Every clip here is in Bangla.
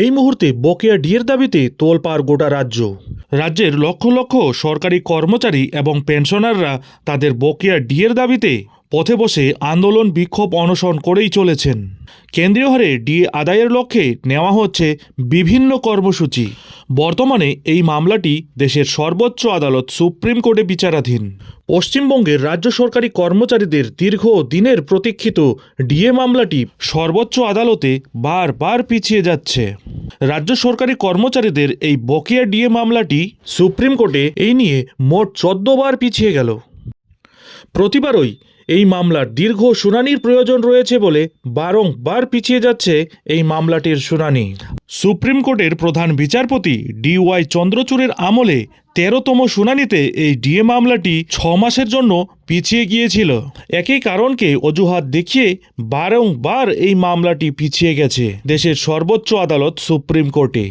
এই মুহূর্তে বকেয়া ডিয়ের দাবিতে তোলপাড় গোটা রাজ্য। রাজ্যের লক্ষ লক্ষ সরকারি কর্মচারী এবং পেনশনাররা তাদের বকেয়া ডিয়ের দাবিতে পথে বসে আন্দোলন, বিক্ষোভ, অনশন করেই চলেছেন। কেন্দ্রীয় হারে ডিএ আদায়ের লক্ষ্যে নেওয়া হচ্ছে বিভিন্ন কর্মসূচি। বর্তমানে এই মামলাটি দেশের সর্বোচ্চ আদালত সুপ্রিম কোর্টে বিচারাধীন। পশ্চিমবঙ্গের রাজ্য সরকারি কর্মচারীদের দীর্ঘ দিনের প্রতীক্ষিত ডিএ মামলাটি সর্বোচ্চ আদালতে বারবার পিছিয়ে যাচ্ছে। রাজ্য সরকারি কর্মচারীদের এই বকেয়া ডিএ মামলাটি সুপ্রিম কোর্টে এই নিয়ে মোট চোদ্দ বার পিছিয়ে গেল। প্রতিবারই এই মামলার দীর্ঘ শুনানির প্রয়োজন রয়েছে বলে বারংবার পিছিয়ে যাচ্ছে এই মামলাটির শুনানি। সুপ্রিম কোর্টের প্রধান বিচারপতি ডি ওয়াই চন্দ্রচূড়ের আমলে তেরোতম শুনানিতে এই ডিএ মামলাটি ছ মাসের জন্য পিছিয়ে গিয়েছিল। একই কারণকে অজুহাত দেখিয়ে বারংবার এই মামলাটি পিছিয়ে গেছে, দেশের সর্বোচ্চ আদালত সুপ্রিম কোর্টে।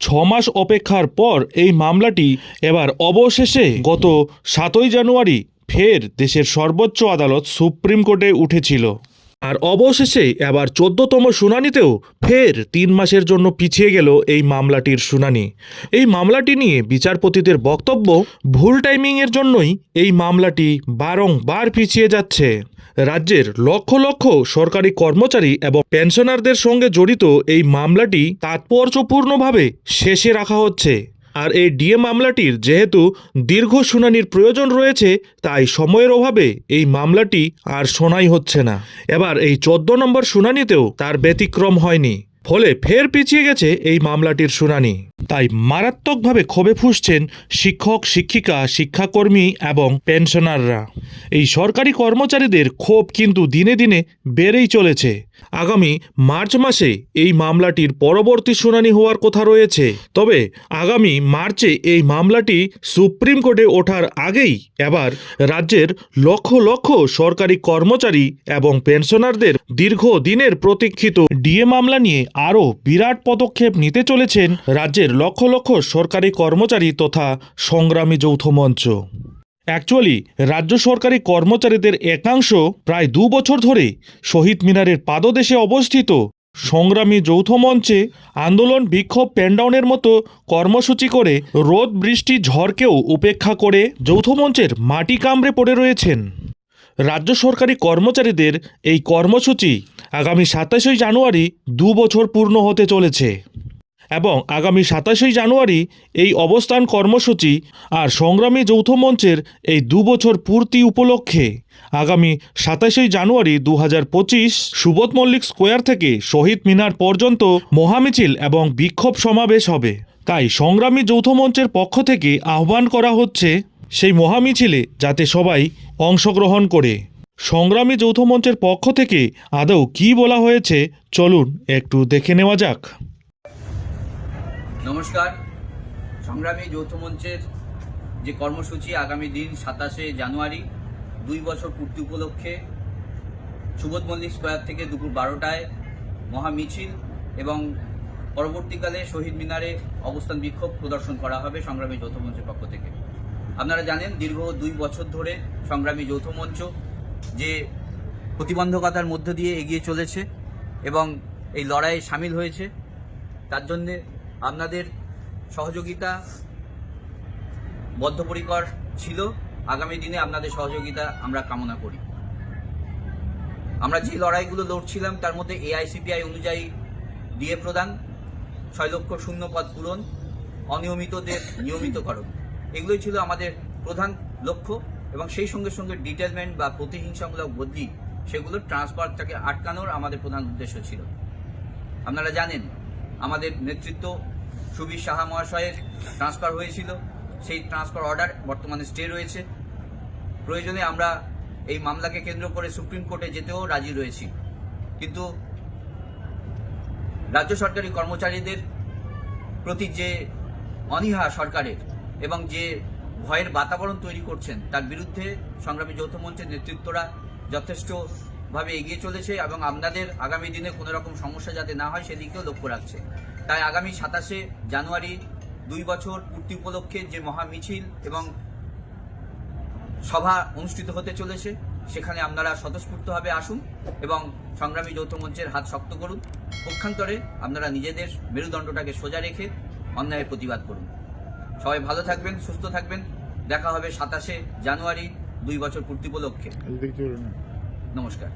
ছ মাস অপেক্ষার পর এই মামলাটি এবার অবশেষে গত সাতই জানুয়ারি ফের দেশের সর্বোচ্চ আদালত সুপ্রিম কোর্টে উঠেছিল। আর অবশেষে এবার চোদ্দতম শুনানিতেও ফের তিন মাসের জন্য পিছিয়ে গেল এই মামলাটির শুনানি। এই মামলাটি নিয়ে বিচারপতিদের বক্তব্য ভুল টাইমিংয়ের জন্যই এই মামলাটি বারংবার পিছিয়ে যাচ্ছে। রাজ্যের লক্ষ লক্ষ সরকারি কর্মচারী এবং পেনশনারদের সঙ্গে জড়িত এই মামলাটি তাৎপর্যপূর্ণভাবে শেষে রাখা হচ্ছে। আর এই ডিএ মামলাটির যেহেতু দীর্ঘ শুনানির প্রয়োজন রয়েছে, তাই সময়ের অভাবে এই মামলাটি আর শোনাই হচ্ছে না। এবার এই চোদ্দ নম্বর শুনানিতেও তার ব্যতিক্রম হয়নি। ফলে ফের পিছিয়ে গেছে এই মামলাটির শুনানি। তাই মারাত্মকভাবে ক্ষোভে ফুসছেন শিক্ষক, শিক্ষিকা, শিক্ষাকর্মী এবং পেনশনাররা। এই সরকারি কর্মচারীদের ক্ষোভ কিন্তু দিনে দিনে বেড়েই চলেছে। আগামী মার্চ মাসে এই মামলাটির পরবর্তী শুনানি হওয়ার কথা রয়েছে। তবে আগামী মার্চে এই মামলাটি সুপ্রিম কোর্টে ওঠার আগেই এবার রাজ্যের লক্ষ লক্ষ সরকারি কর্মচারী এবং পেনশনারদের দীর্ঘ দিনের প্রতীক্ষিত ডিএ মামলা নিয়ে আরও বিরাট পদক্ষেপ নিতে চলেছেন রাজ্যের লক্ষ লক্ষ সরকারি কর্মচারী তথা সংগ্রামী যৌথ মঞ্চ। অ্যাকচুয়ালি রাজ্য সরকারি কর্মচারীদের একাংশ প্রায় দু বছর ধরে শহীদ মিনারের পাদদেশে অবস্থিত। সংগ্রামী যৌথ মঞ্চে আন্দোলন বিক্ষোভ প্যান্ডাউনের মতো কর্মসূচি করে রোদ, বৃষ্টি, ঝড়কেও উপেক্ষা করে যৌথ মঞ্চের মাটি কামড়ে পড়ে রয়েছেন। রাজ্য সরকারি কর্মচারীদের এই কর্মসূচি আগামী সাতাশই জানুয়ারি দু বছর পূর্ণ হতে চলেছে। এবং আগামী সাতাশই জানুয়ারি এই অবস্থান কর্মসূচি আর সংগ্রামী যৌথ মঞ্চের এই দু বছর পূর্তি উপলক্ষে। আগামী সাতাশই জানুয়ারি দু হাজার পঁচিশ সুবোধ মল্লিক স্কোয়ার থেকে শহীদ মিনার পর্যন্ত মহামিছিল এবং বিক্ষোভ সমাবেশ হবে। তাই সংগ্রামী যৌথ মঞ্চের পক্ষ থেকে আহ্বান করা হচ্ছে সেই মহামিছিলে যাতে সবাই অংশগ্রহণ করে। সংগ্রামী যৌথ মঞ্চের পক্ষ থেকে আদৌ কী বলা হয়েছে? চলুন একটু দেখে নেওয়া যাক। নমস্কার। সংগ্রামী যৌথ মঞ্চের যে কর্মসূচি আগামী দিন সাতাশে জানুয়ারি, দুই বছর পূর্তি উপলক্ষে সুবোধ মল্লিক স্কোয়ার থেকে দুপুর বারোটায় মহা মিছিল এবং পরবর্তীকালে শহীদ মিনারে অবস্থান বিক্ষোভ প্রদর্শন করা হবে সংগ্রামী যৌথ মঞ্চের পক্ষ থেকে। আপনারা জানেন, দীর্ঘ দুই বছর ধরে সংগ্রামী যৌথ মঞ্চ যে প্রতিবন্ধকতার মধ্য দিয়ে এগিয়ে চলেছে এবং এই লড়াইয়ে সামিল হয়েছে, তার জন্যে আপনাদের সহযোগিতা বদ্ধপরিকর ছিল। আগামী দিনে আপনাদের সহযোগিতা আমরা কামনা করি। আমরা যে লড়াইগুলো লড়ছিলাম, তার মধ্যে এআইসিপিআই অনুযায়ী ডিএ প্রদান, ছয় লক্ষ শূন্য পদ পূরণ, অনিয়মিতদের নিয়মিতকরণ। এগুলোই ছিল আমাদের প্রধান লক্ষ্য এবং সেই সঙ্গে সঙ্গে ডিটেলমেন্ট বা প্রতিহিংসামূলক বদলি, সেগুলো ট্রান্সফারটাকে আটকানোর আমাদের প্রধান উদ্দেশ্য ছিল। আপনারা জানেন, আমাদের নেতৃত্ব সুবীর সাহা মহাশয়ের ট্রান্সফার হয়েছিল। সেই ট্রান্সফার অর্ডার বর্তমানে স্টে রয়েছে। প্রয়োজনে আমরা এই মামলাকে কেন্দ্র করে সুপ্রিম কোর্টে যেতেও রাজি রয়েছি। কিন্তু রাজ্য সরকারি কর্মচারীদের প্রতি যে অনীহা সরকারের এবং যে ভয়ের বাতাবরণ তৈরি করছেন, তার বিরুদ্ধে সংগ্রামী যৌথ মঞ্চের নেতৃত্বরা যথেষ্টভাবে এগিয়ে চলেছে এবং আপনাদের আগামী দিনে কোনো রকম সমস্যা যাতে না হয়, সেদিকেও লক্ষ্য রাখছে। তাই আগামী সাতাশে জানুয়ারি দুই বছর পূর্তি উপলক্ষে যে মহা মিছিল এবং সভা অনুষ্ঠিত হতে চলেছে সেখানে আপনারা স্বতঃস্ফূর্তভাবে আসুন এবং সংগ্রামী যৌথ মঞ্চের হাত শক্ত করুন। পক্ষান্তরে আপনারা নিজেদের মেরুদণ্ডটাকে সোজা রেখে অন্যায়ের প্রতিবাদ করুন। সবাই ভালো থাকবেন সুস্থ থাকবেন। দেখা হবে সাতাশে জানুয়ারি দুই বছর পূর্তি উপলক্ষে। নমস্কার।